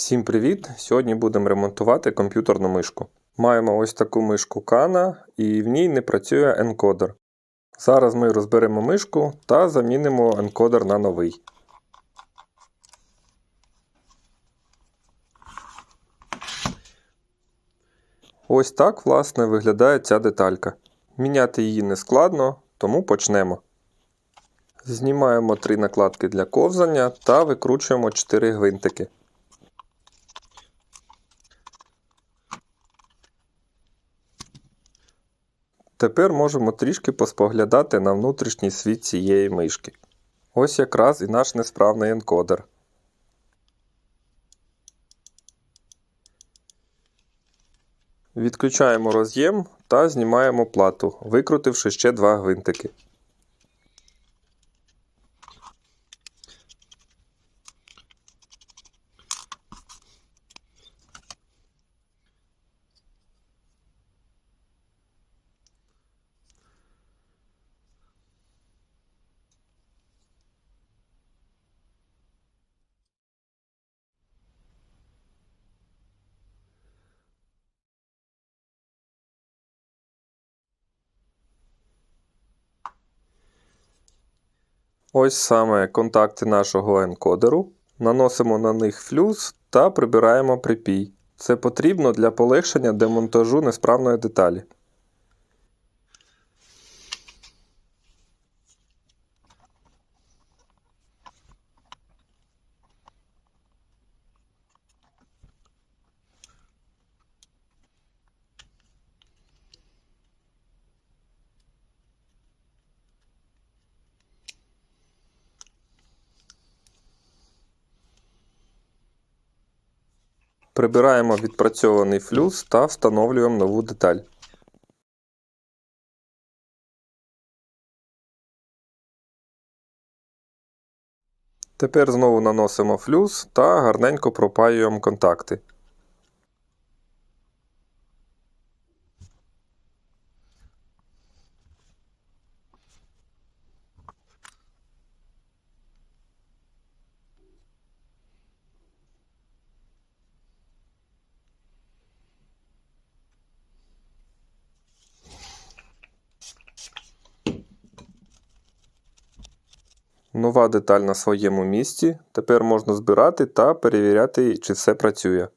Всім привіт! Сьогодні будемо ремонтувати комп'ютерну мишку. Маємо ось таку мишку Kana і в ній не працює енкодер. Зараз ми розберемо мишку та замінимо енкодер на новий. Ось так, власне, виглядає ця деталька. Міняти її не складно, тому почнемо. Знімаємо три накладки для ковзання та викручуємо 4 гвинтики. Тепер можемо трішки поспоглядати на внутрішній світ цієї мишки. Ось якраз і наш несправний енкодер. Відключаємо роз'єм та знімаємо плату, викрутивши ще два гвинтики. Ось саме контакти нашого енкодеру. Наносимо на них флюс та прибираємо припій. Це потрібно для полегшення демонтажу несправної деталі. Прибираємо відпрацьований флюс та встановлюємо нову деталь. Тепер знову наносимо флюс та гарненько пропаюємо контакти. Нова деталь на своєму місці. Тепер можна збирати та перевіряти, чи все працює.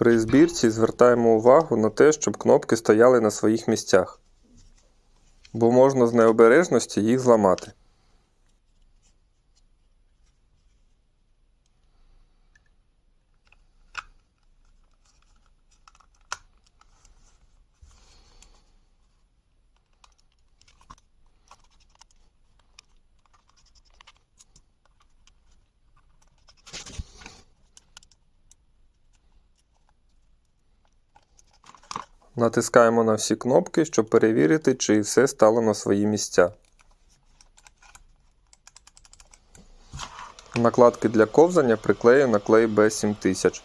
При збірці звертаємо увагу на те, щоб кнопки стояли на своїх місцях, бо можна з необережності їх зламати. Натискаємо на всі кнопки, щоб перевірити, чи все стало на свої місця. Накладки для ковзання приклею на клей B7000.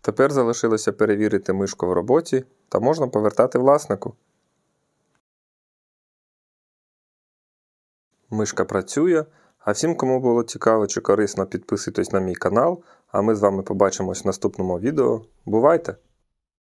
Тепер залишилося перевірити мишку в роботі та можна повертати власнику. Мишка працює. А всім, кому було цікаво чи корисно, підписуйтесь на мій канал, а ми з вами побачимось в наступному відео. Бувайте!